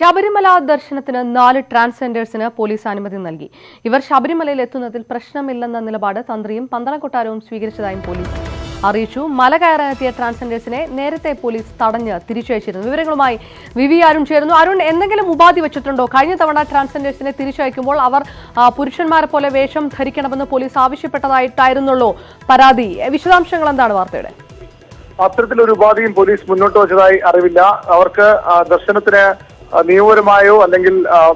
ശബരിമല ദർശനത്തിന് നാല് ട്രാൻസ്ജെൻഡേഴ്സിന് പോലീസ് അനുമതി നൽകി. ഇവർ ശബരിമലയിൽ എത്തുന്നതിൽ പ്രശ്നമില്ലെന്ന നിലപാട് തന്ത്രിയും പന്തളക്കൊട്ടാരവും സ്വീകരിച്ചതായും പോലീസ് അറിയിച്ചു. മല കയറാനെത്തിയ ട്രാൻസ്ജെൻഡേഴ്സിനെ നേരത്തെ പോലീസ് തടഞ്ഞ് തിരിച്ചയച്ചിരുന്നു. വിവരങ്ങളുമായി വി വി അരുൺ ചേരുന്നു. അരുൺ എന്തെങ്കിലും ഉപാധി വെച്ചിട്ടുണ്ടോ? കഴിഞ്ഞ തവണ ട്രാൻസ്ജെൻഡേഴ്സിനെ തിരിച്ചയക്കുമ്പോൾ അവർ പുരുഷന്മാരെ പോലെ വേഷം ധരിക്കണമെന്ന് പോലീസ് ആവശ്യപ്പെട്ടതായിട്ടായിരുന്നുള്ളൂ പരാതി. വിശദാംശങ്ങൾ എന്താണ് വാർത്തയുടെ? അത്തരത്തിലൊരു ഉപാധിയും പോലീസ് മുന്നോട്ട് വെച്ചതായി അറിവില്ല. അവർക്ക് ദർശനത്തിന് നിയമപരമായോ അല്ലെങ്കിൽ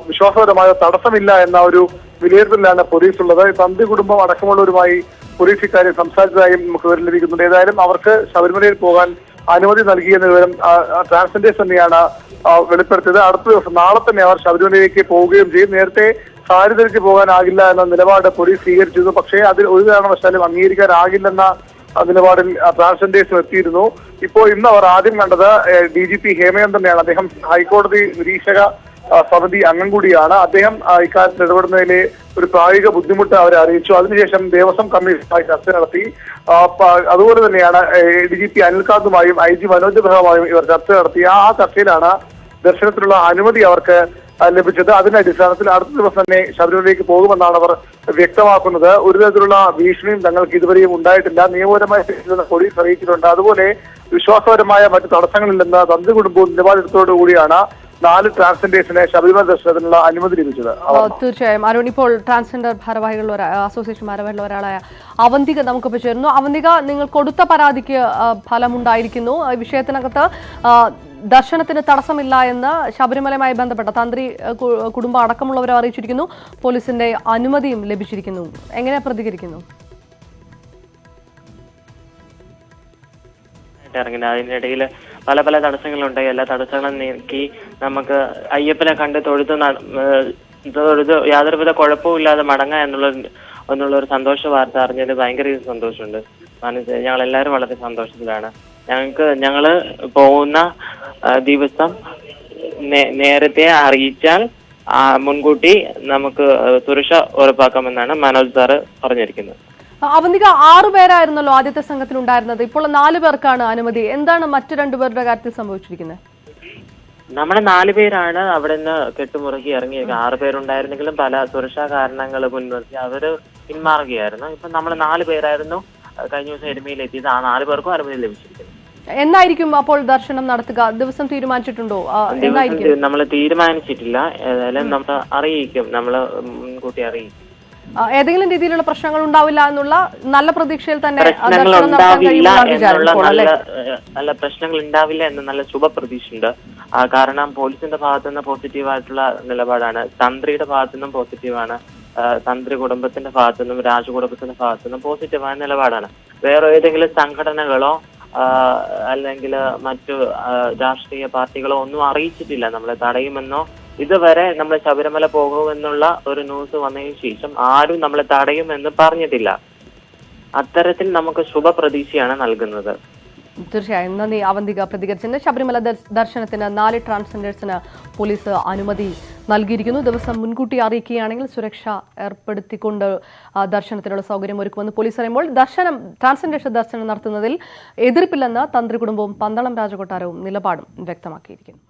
വിശ്വാസപരമായോ തടസ്സമില്ല എന്ന ഒരു വിലയിരുത്തലിലാണ് പോലീസ് ഉള്ളത്. തന്തി കുടുംബം അടക്കമുള്ളവരുമായി പോലീസ് ഇക്കാര്യം സംസാരിച്ചതായും നമുക്ക് വിവരം ലഭിക്കുന്നുണ്ട്. ഏതായാലും അവർക്ക് ശബരിമലയിൽ പോകാൻ അനുമതി നൽകിയെന്ന വിവരം ട്രാൻസ്ജൻഡേഴ്സ് തന്നെയാണ് വെളിപ്പെടുത്തിയത്. അടുത്ത ദിവസം നാളെ തന്നെ അവർ ശബരിമലയിലേക്ക് പോവുകയും ചെയ്യും. നേരത്തെ സാരി ധരിച്ച് പോകാനാകില്ല എന്ന നിലപാട് പോലീസ് സ്വീകരിച്ചിരുന്നു. പക്ഷേ അതിൽ ഒരു കാരണവശാലും അംഗീകരിക്കാനാകില്ലെന്ന നിലപാടിൽ ട്രാൻസ്ജെൻഡേഴ്സും എത്തിയിരുന്നു ഇപ്പോ ഇന്ന് അവർ ആദ്യം കണ്ടത് ഡി ജി പി തന്നെയാണ്. അദ്ദേഹം ഹൈക്കോടതി നിരീക്ഷക സമിതി അംഗം കൂടിയാണ്. അദ്ദേഹം ഇക്കാര്യത്തിൽ ഇടപെടുന്നതിലെ ഒരു പ്രായോഗിക ബുദ്ധിമുട്ട് അവരെ അറിയിച്ചു. അതിനുശേഷം ദേവസ്വം കമ്മീഷനുമായി ചർച്ച നടത്തി. അതുപോലെ തന്നെയാണ് ഡി ജി പി അനിൽകാന്തുമായും ഐ ജി മനോജ് ബഹുമായും ഇവർ ചർച്ച നടത്തി. ആ ചർച്ചയിലാണ് ദർശനത്തിനുള്ള അനുമതി അവർക്ക് ലഭിച്ചത്. അതിന്റെ അടിസ്ഥാനത്തിൽ അടുത്ത ദിവസം തന്നെ ശബരിമലയിലേക്ക് പോകുമെന്നാണ് അവർ വ്യക്തമാക്കുന്നത്. ഒരു തരത്തിലുള്ള ഭീഷണിയും തങ്ങൾക്ക് ഇതുവരെയും ഉണ്ടായിട്ടില്ല. നിയമപരമായ പോലീസ് അറിയിച്ചിട്ടുണ്ട്. അതുപോലെ വിശ്വാസപരമായ മറ്റ് തടസ്സങ്ങളില്ലെന്ന് തന്ത്രി കുടുംബവും നിലപാടെടുത്തോടുകൂടിയാണ് നാല് ട്രാൻസ്ജെൻഡേഴ്സിനെ ശബരിമല ദർശനത്തിനുള്ള അനുമതി ലഭിച്ചത്. തീർച്ചയായും. അരുൺ ഇപ്പോൾ ട്രാൻസ്ജെൻഡർ ഭാരവാഹികളിൽ അസോസിയേഷൻ ഭാരവാഹികളിൽ ഒരാളായ അവന്തിക നമുക്കിപ്പോൾ ചേരുന്നു. അവന്തിക നിങ്ങൾ കൊടുത്ത പരാതിക്ക് ഫലമുണ്ടായിരിക്കുന്നു. വിഷയത്തിനകത്ത് ദർശനത്തിന് തടസ്സമില്ല എന്ന് ശബരിമലയുമായി ബന്ധപ്പെട്ട തന്ത്രി കുടുംബം അടക്കമുള്ളവരെ അറിയിച്ചിരിക്കുന്നു. പോലീസിന്റെ അനുമതിയും ലഭിച്ചിരിക്കുന്നു. എങ്ങനെ പ്രതികരിക്കുന്നു? അതിനിടയിൽ പല പല തടസ്സങ്ങളുണ്ടായി എല്ലാ തടസ്സങ്ങളും നീക്കി നമുക്ക് അയ്യപ്പനെ കണ്ട് തൊഴുത് തൊഴുത് യാതൊരുവിധ കുഴപ്പമില്ലാതെ മടങ്ങാം എന്നുള്ള എന്നുള്ള ഒരു സന്തോഷ വാർത്ത അറിഞ്ഞതിൽ ഭയങ്കര സന്തോഷമുണ്ട്. മനസ്സിലായി ഞങ്ങൾ എല്ലാവരും വളരെ സന്തോഷത്തിലാണ്. ഞങ്ങൾക്ക് ഞങ്ങൾ പോകുന്ന ദിവസം നേരത്തെ അറിയിച്ചാൽ മുൻകൂട്ടി നമുക്ക് സുരക്ഷ ഉറപ്പാക്കാമെന്നാണ് മനോജ് സാറ് പറഞ്ഞിരിക്കുന്നത്. അവന്തിക ആറു പേരായിരുന്നല്ലോ ആദ്യത്തെ സംഘത്തിൽ ഉണ്ടായിരുന്നത്. ഇപ്പോൾ നാല് പേർക്കാണ് അനുമതി. എന്താണ് മറ്റു രണ്ടുപേരുടെ കാര്യത്തിൽ സംഭവിച്ചിരിക്കുന്നത്? നമ്മുടെ നാല് പേരാണ് അവിടെ നിന്ന് കെട്ടുമുറുകി ഇറങ്ങിയത് ആറ് പേരുണ്ടായിരുന്നെങ്കിലും പല സുരക്ഷാ കാരണങ്ങൾ മുൻനിർത്തി അവർ പിന്മാറുകയായിരുന്നു. ഇപ്പൊ നമ്മൾ നാല് പേരായിരുന്നു കഴിഞ്ഞ ദിവസം എരുമയിൽ എത്തിയത്. ആ നാല് പേർക്കും അനുമതി ലഭിച്ചിരിക്കുന്നു. എന്നായിരിക്കും അപ്പോൾ ദർശനം നടത്തുക? ദിവസം തീരുമാനിച്ചിട്ടുണ്ടോ? എന്നായിരിക്കും? നമ്മൾ തീരുമാനിച്ചിട്ടില്ല. ഏതായാലും നമ്മൾ അറിയിക്കും. നമ്മൾ മുൻകൂട്ടി അറിയിക്കും. ഏതെങ്കിലും രീതിയിലുള്ള പ്രശ്നങ്ങൾ ഉണ്ടാവില്ല എന്നുള്ള നല്ല പ്രതീക്ഷയിൽ തന്നെ നല്ല പ്രശ്നങ്ങൾ ഉണ്ടാവില്ല എന്ന നല്ല ശുഭപ്രതീക്ഷയുണ്ട്. കാരണം പോലീസിന്റെ ഭാഗത്തു നിന്ന് പോസിറ്റീവ് ആയിട്ടുള്ള നിലപാടാണ്. തന്ത്രിയുടെ ഭാഗത്തു നിന്നും പോസിറ്റീവാണ് ആണ് തന്ത്രി കുടുംബത്തിന്റെ ഭാഗത്തു നിന്നും രാജകുടുംബത്തിന്റെ ഭാഗത്തു നിന്നും പോസിറ്റീവായ നിലപാടാണ്. വേറെ ഏതെങ്കിലും സംഘടനകളോ അല്ലെങ്കിൽ മറ്റു രാഷ്ട്രീയ പാർട്ടികളോ ഒന്നും അറിയിച്ചിട്ടില്ല. നമ്മളെ തടയുമെന്നോ ഇതുവരെ നമ്മൾ ശബരിമല പോകുമെന്നുള്ള ഒരു ന്യൂസ് വന്നതിന് ശേഷം ആരും നമ്മളെ തടയുമെന്ന് പറഞ്ഞിട്ടില്ല. അത്തരത്തിൽ നമുക്ക് ശുഭപ്രതീക്ഷയാണ് നൽകുന്നത്. തീർച്ചയായും. നന്ദി അവന്തിക പ്രതികരിച്ചതിന് ശബരിമല ദർശ- ദർശനത്തിന് നാല് ട്രാൻസ്ജെൻഡേഴ്സിന് പോലീസ് അനുമതി നൽകിയിരിക്കുന്നു. ദിവസം മുൻകൂട്ടി അറിയിക്കുകയാണെങ്കിൽ സുരക്ഷ ഏർപ്പെടുത്തിക്കൊണ്ട് ദർശനത്തിനുള്ള സൗകര്യം ഒരുക്കുമെന്ന് പോലീസ് പറയുമ്പോൾ ദർശനം ട്രാൻസ്ജൻഡേഷൻ ദർശനം നടത്തുന്നതിൽ എതിർപ്പില്ലെന്ന് തന്ത്രി കുടുംബവും പന്തളം രാജകൊട്ടാരവും നിലപാടും വ്യക്തമാക്കിയിരിക്കുന്നു.